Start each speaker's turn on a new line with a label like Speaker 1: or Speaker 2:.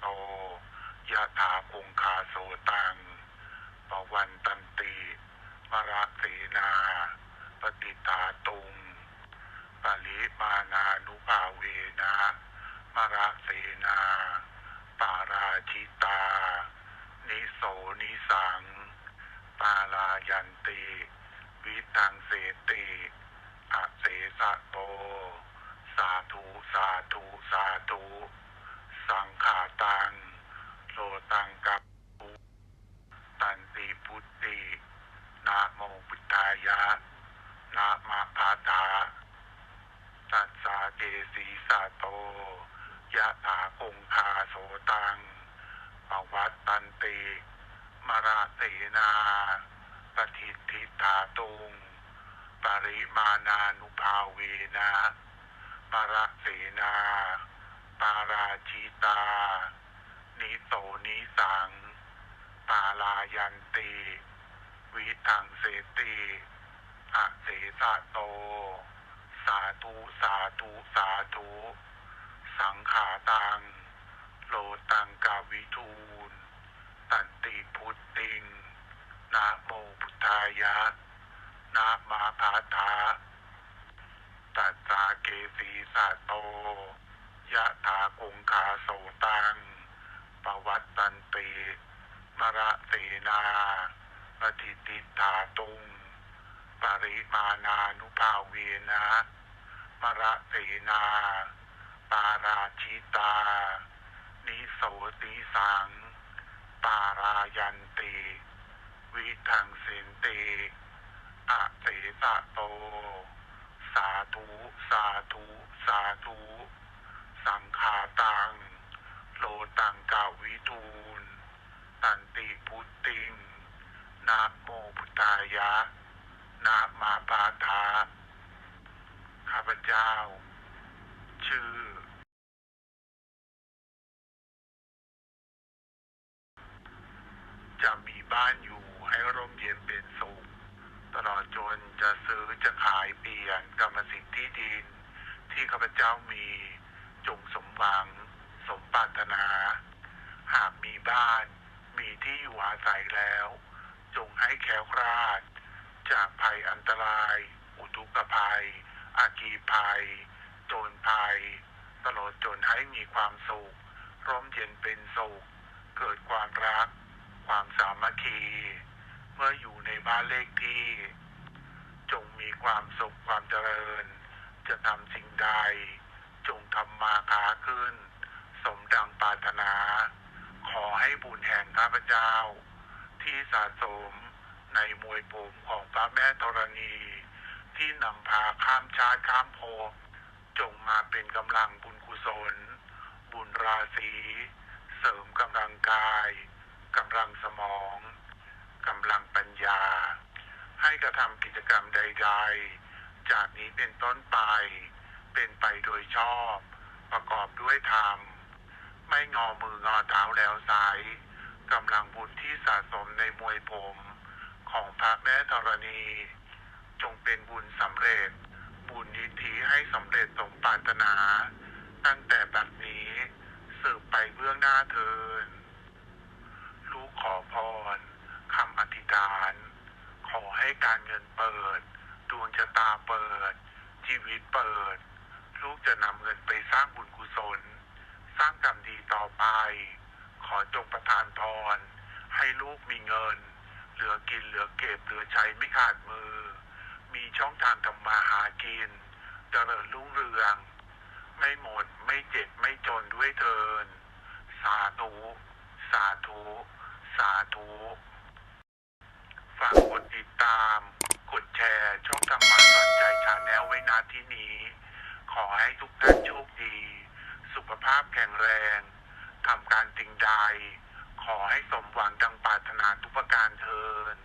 Speaker 1: โตยะถาคงคาโสตังปวันตันติมระสีนา ปฏิตาตุงปริมานานุภาเวนะมระสีนาปาราชิตา นิโสนิสัง ปาลายันติ วิตังเสติอาเสสะโต สาธุสาธุสาธุ สังขาตัง โลตังกับปุตันติพุทธินะโมพุทธายะนะมะพาตาตัสสาเกสีสาโต ยะถาคงคาโสตังปวัตตันติ มราเสนาปฏิทิตาตุงปริมานานุภาเวนะมระเสนาปาราชิตา นิโสนิสัง ปาลายันติวิทังเสติอะเสสะโต สาธุสาธุสาธุสังขาตัง โลตังกาวิทูล ตันติพุทธิงนะโมพุทธายะนะมาพาทาตัสสาเกสีสาโตยะถาคงคาโสตังปวัตตันติมระเสนาปฏิติตาตุง ปริมานานุภาเวนะมระเสนา ปาราชิตา นิโสติสัง ปารายันติวิทังเสนติอะเสสะโต สาธุ สาธุ สาธุ สังขาตัง โลตังกาวิทูลตันติพุทธิงนะโมพุทธายะนะมาปาทาข้าพเจ้า ชื่อ จะมีบ้านอยู่ให้ร่มเย็นเป็นสุขตลอดจนจะซื้อจะขายเปลี่ยนกรรมสิทธิ์ที่ดิน ที่ข้าพเจ้ามีจงสมหวัง สมปรารถนา หากมีบ้าน มีที่อยู่อาศัยแล้ว จงให้แคล้วคลาด จากภัยอันตราย อุทุกภัย อาคีภัย โจรภัย ตลอดจนให้มีความสุขร่มเย็นเป็นสุขเกิดความรัก ความสามัคคี เมื่ออยู่ในบ้านเลขที่ จงมีความสุขความเจริญ จะทำสิ่งใด จงทำมาค้าขึ้น สมดังปรารถนา ขอให้บุญแห่งข้าพเจ้า ที่สะสมในมวยผมของพระแม่ธรณี ที่นำพาข้ามชาติข้ามภพจงมาเป็นกำลังบุญกุศล บุญราศี เสริมกำลังกาย กำลังสมองกำลังปัญญา ให้กระทำกิจกรรมใด ๆ จากนี้เป็นต้นไป เป็นไปโดยชอบ ประกอบด้วยธรรม ไม่งอมืองอเท้าแล้วไซร้กำลังบุญที่สะสมในมวยผม ของพระแม่ธรณี จงเป็นบุญสำเร็จ บุญนิธิให้สำเร็จสมปรารถนา ตั้งแต่บัดนี้สืบไปเบื้องหน้าเทิน ขอพรคำอธิษฐาน ขอให้การเงินเปิด ดวงชะตาเปิด ชีวิตเปิด ลูกจะนำเงินไปสร้างบุญกุศล สร้างกรรมดีต่อไป ขอจงประทานพร ให้ลูกมีเงิน เหลือกินเหลือเก็บเหลือใช้ไม่ขาดมือ มีช่องทางทำมาหากิน เจริญรุ่งเรือง ไม่หมดไม่เจ็บไม่จนด้วยเทินสาธุสาธุ สาธุ ฝากกดติดตาม กดแชร์ช่องธรรมะสนใจชาแนลไว้นาที่นี้ ขอให้ทุกท่านโชคดี สุขภาพแข็งแรงทำการสิ่งใด ขอให้สมหวังดังปรารถนาทุกประการเทิน